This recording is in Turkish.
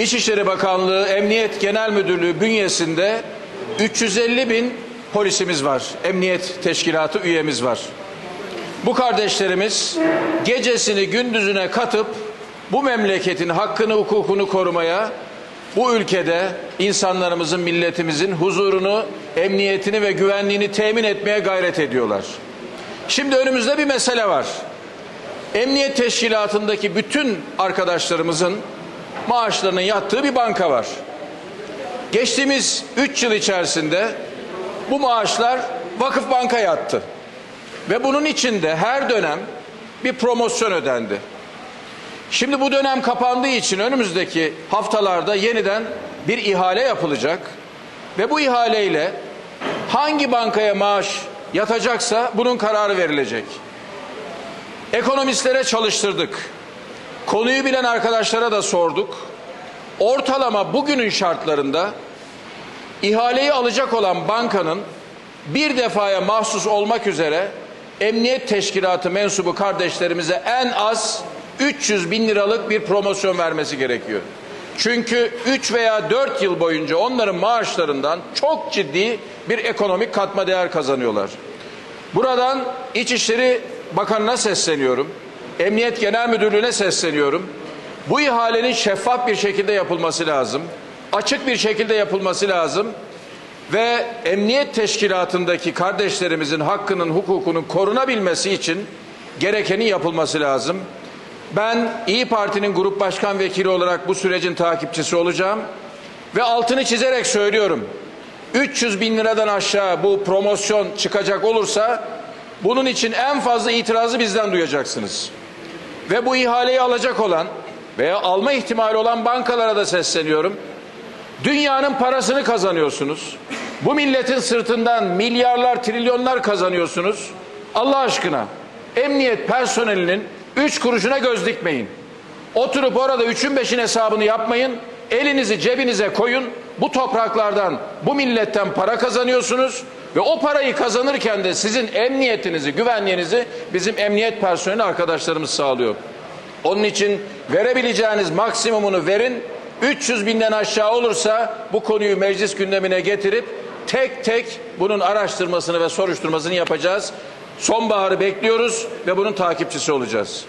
İçişleri Bakanlığı Emniyet Genel Müdürlüğü bünyesinde 350 bin polisimiz var. Emniyet Teşkilatı üyemiz var. Bu kardeşlerimiz gecesini gündüzüne katıp bu memleketin hakkını hukukunu korumaya, bu ülkede insanlarımızın, milletimizin huzurunu, emniyetini ve güvenliğini temin etmeye gayret ediyorlar. Şimdi önümüzde bir mesele var. Emniyet teşkilatındaki bütün arkadaşlarımızın maaşlarının yattığı bir banka var. Geçtiğimiz 3 yıl içerisinde bu maaşlar Vakıf Banka yattı. Ve bunun içinde her dönem bir promosyon ödendi. Şimdi bu dönem kapandığı için önümüzdeki haftalarda yeniden bir ihale yapılacak. Ve bu ihaleyle hangi bankaya maaş yatacaksa bunun kararı verilecek. Ekonomistlere çalıştırdık. Konuyu bilen arkadaşlara da sorduk. Ortalama bugünün şartlarında ihaleyi alacak olan bankanın bir defaya mahsus olmak üzere emniyet teşkilatı mensubu kardeşlerimize en az 300 bin liralık bir promosyon vermesi gerekiyor. Çünkü 3 veya 4 yıl boyunca onların maaşlarından çok ciddi bir ekonomik katma değer kazanıyorlar. Buradan İçişleri Bakanı'na sesleniyorum. Emniyet Genel Müdürlüğü'ne sesleniyorum. Bu ihalenin şeffaf bir şekilde yapılması lazım. Açık bir şekilde yapılması lazım. Ve emniyet teşkilatındaki kardeşlerimizin hakkının, hukukunun korunabilmesi için gerekenin yapılması lazım. Ben İyi Parti'nin grup başkan vekili olarak bu sürecin takipçisi olacağım. Ve altını çizerek söylüyorum. 300 bin liradan aşağı bu promosyon çıkacak olursa bunun için en fazla itirazı bizden duyacaksınız. Ve bu ihaleyi alacak olan veya alma ihtimali olan bankalara da sesleniyorum. Dünyanın parasını kazanıyorsunuz. Bu milletin sırtından milyarlar, trilyonlar kazanıyorsunuz. Allah aşkına emniyet personelinin üç kuruşuna göz dikmeyin. Oturup orada üçün beşin hesabını yapmayın. Elinizi cebinize koyun. Bu topraklardan, bu milletten para kazanıyorsunuz. Ve o parayı kazanırken de sizin emniyetinizi, güvenliğinizi bizim emniyet personeli arkadaşlarımız sağlıyor. Onun için verebileceğiniz maksimumunu verin. 300 binden aşağı olursa bu konuyu meclis gündemine getirip tek tek bunun araştırmasını ve soruşturmasını yapacağız. Sonbaharı bekliyoruz ve bunun takipçisi olacağız.